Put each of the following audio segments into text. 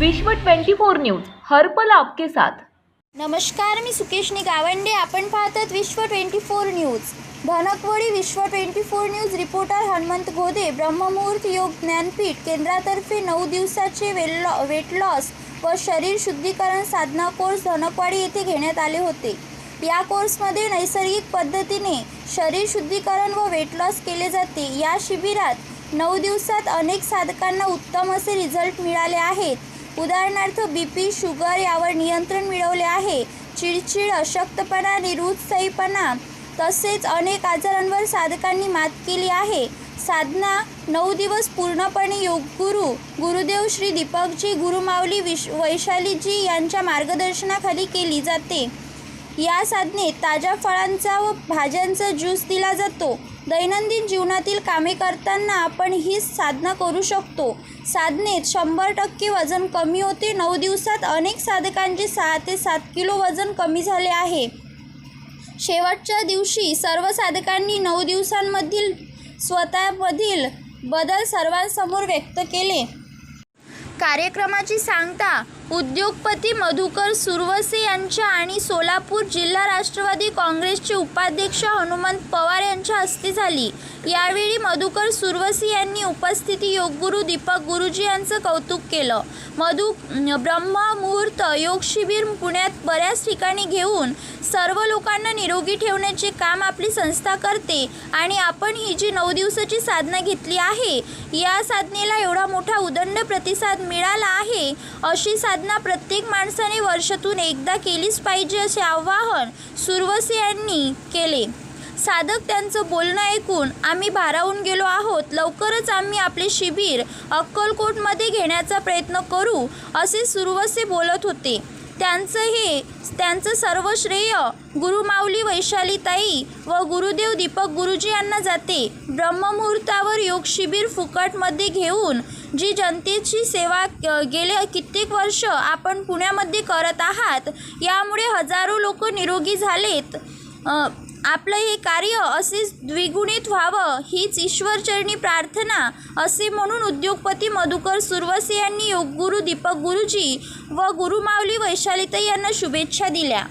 विश्व 24 न्यूज हर्पल आपके साथ. नमस्कार मी सुकेशनी गावंडे आपण पाहतात विश्व ट्वेंटी फोर न्यूज. धनकवडी विश्व twenty four news reporter Hanumant Gode ब्रह्ममुहूर्त योग ज्ञानपीठ केंद्रातर्फे नऊ दिवसाचे वेल वेट लॉस व शरीर शुद्धीकरण साधना कोर्स धनकवाडी येथे घेण्यात आले होते. या कोर्समध्ये नैसर्गिक पद्धतीने शरीर शुद्धीकरण व वेट लॉस केले जाते. या शिबिरात नऊ दिवसात अनेक साधकांना उत्तम असे रिझल्ट मिळाले आहेत. उदाहरणार्थ बी पी शुगर यावर नियंत्रण मिळवले आहे. चिडचिड अशक्तपणा निरुत्साहीपणा तसेच अनेक आजारांवर साधकांनी मात केली आहे. साधना नऊ दिवस पूर्णपणे योगगुरू गुरुदेव श्री दीपकजी गुरुमावली विश वैशालीजी यांच्या मार्गदर्शनाखाली केली जाते. या साधनेत ताज्या फळांचा व भाज्यांचा ज्यूस दिला जातो. दैनंदिन जीवनातील कामे करताना आपण ही साधना करू शकतो. साधनेत शंभर टक्के वजन कमी होते. नऊ दिवसात अनेक साधकांचे सहा ते सात किलो वजन कमी झाले आहे. शेवटच्या दिवशी सर्व साधकांनी नऊ दिवसांमधील स्वतःमधील बदल सर्वांसमोर व्यक्त केले. कार्यक्रमाची सांगता उद्योगपती मधुकर सुरवसे यांच्या आणि सोलापूर जिल्हा राष्ट्रवादी काँग्रेसचे उपाध्यक्ष हनुमंत पवार यांच्या हस्ते झाली. यावेळी मधुकर सुरवसे यांनी उपस्थिती योगगुरू दीपक गुरुजी यांचं कौतुक केलं. मधु ब्रह्ममुहूर्त योग शिबिर पुण्यात बऱ्याच ठिकाणी घेऊन सर्व लोकांना निरोगी ठेवण्याचे काम आपली संस्था करते आणि आपण ही जी नऊ दिवसाची साधना घेतली आहे या साधनेला एवढा मोठा उदंड प्रतिसाद मिळाला आहे अशी साधना प्रत्येक माणसाने वर्षातून एकदा केलीच पाहिजे असे आवाहन सुरवसे यांनी केले. साधक त्यांचं बोलणं ऐकून आम्ही भारावून गेलो आहोत. लवकरच आम्ही आपले शिबिर अक्कलकोटमध्ये घेण्याचा प्रयत्न करू असे सुरवसे बोलत होते. त्यांचं हे त्यांचं सर्व श्रेय गुरुमाऊली वैशालीताई व गुरुदेव दीपक गुरुजी यांना जाते. ब्रह्ममुहूर्तावर योग शिबिर फुकटमध्ये घेऊन जी जनतेची सेवा गेले कित्येक वर्ष आपण पुण्यामध्ये करत आहात यामुळे हजारो लोक निरोगी झालेत. आपलं हे कार्य असेच द्विगुणित व्हावं हीच ईश्वरचरणी प्रार्थना असे म्हणून उद्योगपती मधुकर सुरवसे यांनी योगगुरू दीपक गुरुजी व गुरुमावली वैशालीताई यांना शुभेच्छा दिल्या.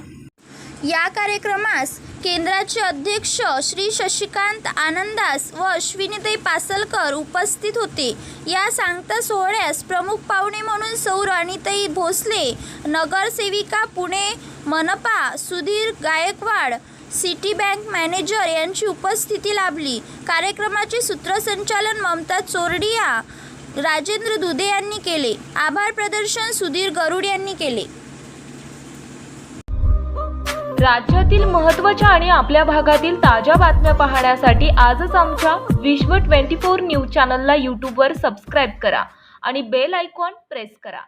या कार्यक्रमास केंद्राचे अध्यक्ष श्री शशिकांत आनंदास व अश्विनीताई पासलकर उपस्थित होते. या सांगता सोहळ्यास प्रमुख पाहुणे म्हणून सौ राणीताई भोसले नगरसेविका पुणे मनपा Sudhir Gaikwad city bank manager यांची उपस्थिती लाभली. कार्यक्रमाचे सूत्रसंचालन ममता चोरडिया राजेंद्र दुधे यांनी केले. आभार प्रदर्शन सुधीर गरुड यांनी केले. राज्यातील महत्त्वाच्या आणि आपल्या भागातील ताज्या बातम्या पाहण्यासाठी आजच आमच्या विश्व 24 न्यूज चॅनलला यूट्यूबवर सबस्क्राईब करा आणि बेल आयकॉन प्रेस करा.